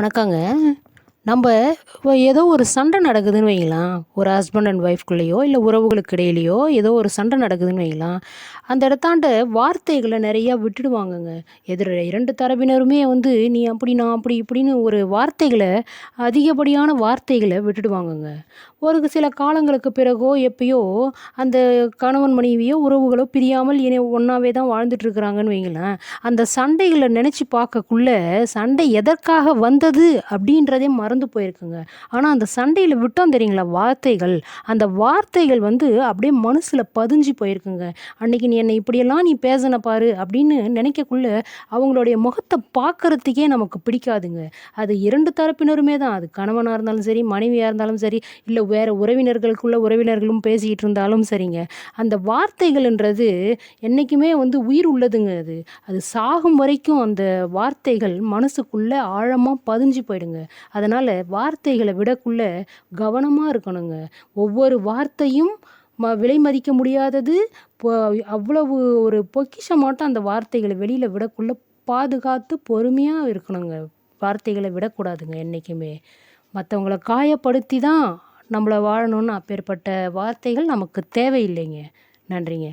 வணக்கங்க. நம்ம ஏதோ ஒரு சண்டை நடக்குதுன்னு வைங்களாம் ஒரு ஹஸ்பண்ட் அண்ட் ஒய்ஃப்குள்ளேயோ இல்லை உறவுகளுக்கு இடையிலையோ ஏதோ ஒரு சண்டை நடக்குதுன்னு வைங்களாம் அந்த இடத்தாண்ட வார்த்தைகளை நிறையா விட்டுடுவாங்கங்க. எதிர இரண்டு தரப்பினருமே வந்து நீ அப்படி நான் அப்படி இப்படின்னு ஒரு வார்த்தைகளை அதிகப்படியான வார்த்தைகளை விட்டுடுவாங்கங்க. ஒரு சில காலங்களுக்கு பிறகோ எப்பயோ அந்த கணவன் மனைவியோ உறவுகளோ பிரியாமல் இனி ஒன்றாவே தான் வாழ்ந்துட்டுருக்குறாங்கன்னு வைங்களேன் அந்த சண்டைகளை நினச்சி பார்க்கக்குள்ள சண்டை எதற்காக வந்தது அப்படின்றதே மறந்து போயிருக்குங்க. ஆனால் அந்த சண்டையில் விட்டோம் தெரியுங்களா? வார்த்தைகள். அந்த வார்த்தைகள் வந்து அப்படியே மனசில் பதிஞ்சு போயிருக்குங்க. அன்னைக்கு நீ என்னை இப்படியெல்லாம் நீ பேசின பாரு அப்படின்னு நினைக்கக்குள்ள அவங்களுடைய முகத்தை பார்க்கறதுக்கே நமக்கு பிடிக்காதுங்க. அது இரண்டு தரப்பினருமே தான். அது கணவனாக இருந்தாலும் சரி மனைவியாக இருந்தாலும் சரி இல்லை வேறு உறவினர்களுக்குள்ள உறவினர்களும் பேசிக்கிட்டு இருந்தாலும் சரிங்க. அந்த வார்த்தைகள்ன்றது என்றைக்குமே வந்து உயிர் உள்ளதுங்க அது. அது சாகும் வரைக்கும் அந்த வார்த்தைகள் மனசுக்குள்ளே ஆழமாக பதிஞ்சு போயிடுங்க. அதனால் வார்த்தைகளை விடக்குள்ள கவனமாக இருக்கணுங்க. ஒவ்வொரு வார்த்தையும் ம விலை மதிக்க முடியாதது இப்போ அவ்வளவு ஒரு பொக்கிஷமாட்டம் அந்த வார்த்தைகளை வெளியில் விடக்குள்ள பாதுகாத்து பொறுமையாக இருக்கணுங்க. வார்த்தைகளை விடக்கூடாதுங்க என்றைக்குமே மற்றவங்கள காயப்படுத்தி தான் நம்மளை வாழணும்னு அப்பேற்பட்ட வார்த்தைகள் நமக்கு தேவையில்லைங்க. நன்றிங்க.